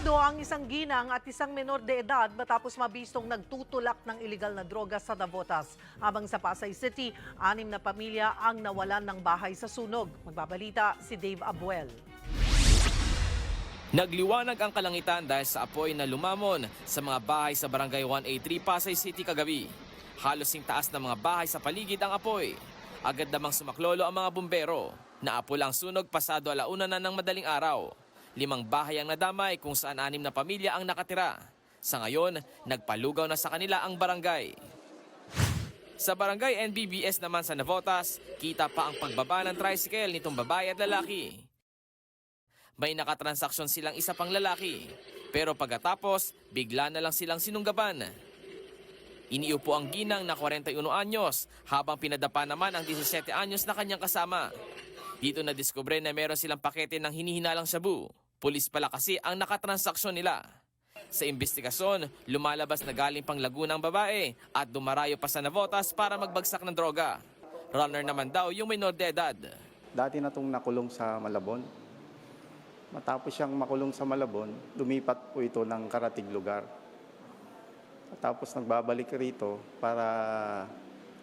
Abogado ang isang ginang at isang menor de edad matapos mabistong nagtutulak ng iligal na droga sa Navotas. Habang sa Pasay City, anim na pamilya ang nawalan ng bahay sa sunog. Magbabalita si Dave Abuel. Nagliwanag ang kalangitan dahil sa apoy na lumamon sa mga bahay sa Barangay 183 Pasay City kagabi. Halos sing taas ng mga bahay sa paligid ang apoy. Agad namang sumaklolo ang mga bumbero. Naapol ang sunog pasado alauna na ng madaling araw. Limang bahay ang nadamay kung saan anim na pamilya ang nakatira. Sa ngayon, nagpalugaw na sa kanila ang barangay. Sa barangay NBBS naman sa Navotas, kita pa ang pagbaba ng tricycle nitong babae at lalaki. May nakatransaksyon silang isa pang lalaki. Pero pagkatapos, bigla na lang silang sinunggaban. Iniupo ang ginang na 41 anyos habang pinadapa naman ang 17 anyos na kanyang kasama. Dito na diskubre na meron silang pakete ng hinihinalang shabu. Pulis pala kasi ang nakatransaksyon nila. Sa investigasyon, lumalabas na galing pang Laguna ang babae at dumarayo pa sa Navotas para magbagsak ng droga. Runner naman daw yung minor de edad. Dati na itong nakulong sa Malabon. Matapos siyang makulong sa Malabon, lumipat po ito ng karatig lugar. Tapos nagbabalik rito para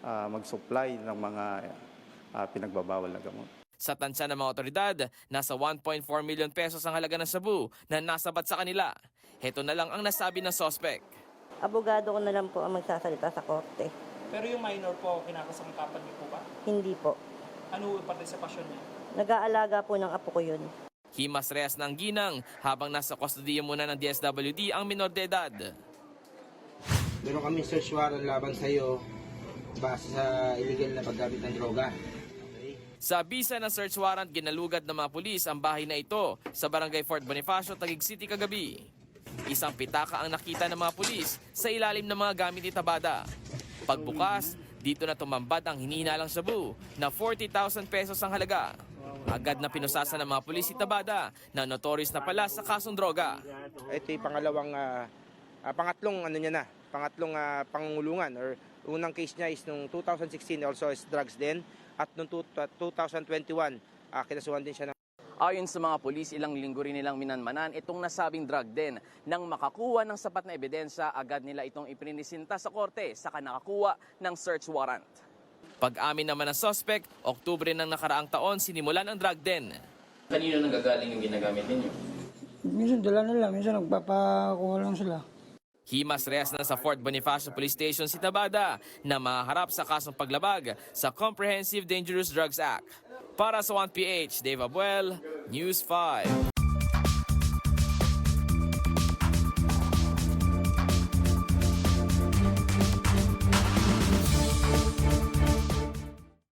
ah, mag-supply ng mga ah, pinagbabawal na gamot. Sa tansya ng mga otoridad, nasa 1.4 million pesos ang halaga ng sabu na nasabat sa kanila. Heto na lang ang nasabi ng sospek. Abogado ko na lang po ang magsasalita sa korte. Pero yung minor po, kinakasangkapan niyo po ba? Hindi po. Ano yung partisipasyon niya? Nag-aalaga po ng apo ko yun. Himas rehas ng ginang habang nasa kustodiya muna ng DSWD ang minor de edad. Meron kami search warrant laban sa iyo base sa illegal na paggamit ng droga. Sa bisa ng search warrant, ginalugad ng mga pulis ang bahay na ito sa barangay Fort Bonifacio, Taguig City kagabi. Isang pitaka ang nakita ng mga pulis sa ilalim ng mga gamit ni Tabada. Pagbukas, dito na tumambad ang hinihinalang sabu na 40,000 pesos ang halaga. Agad na pinusasan ng mga pulis si Tabada na notorious na pala sa kasong droga. Ito yung pangalawang, ah, ah, pangatlong ano niya na, pangatlong ah, pangungulungan or unang case niya is nung 2016 also is drugs din at nung two- 2021 ah, kinasuhan din siya ng Ayon sa mga pulis, ilang linggo rin nilang minanmanan itong nasabing drug din. Nang makakuha ng sapat na ebidensya, agad nila itong ipininisinta sa korte saka nakakuha ng search warrant. Pag-amin naman ng suspect, Oktubre ng nakaraang taon sinimulan ang drug den. Kanino nang gagaling yung ginagamit ninyo? Minsan dala nila, minsan nagpapakuha lang sila. Himas rehas na sa Fort Bonifacio Police Station si Tabada na maharap sa kasong paglabag sa Comprehensive Dangerous Drugs Act. Para sa 1PH, Dave Abuel, News 5.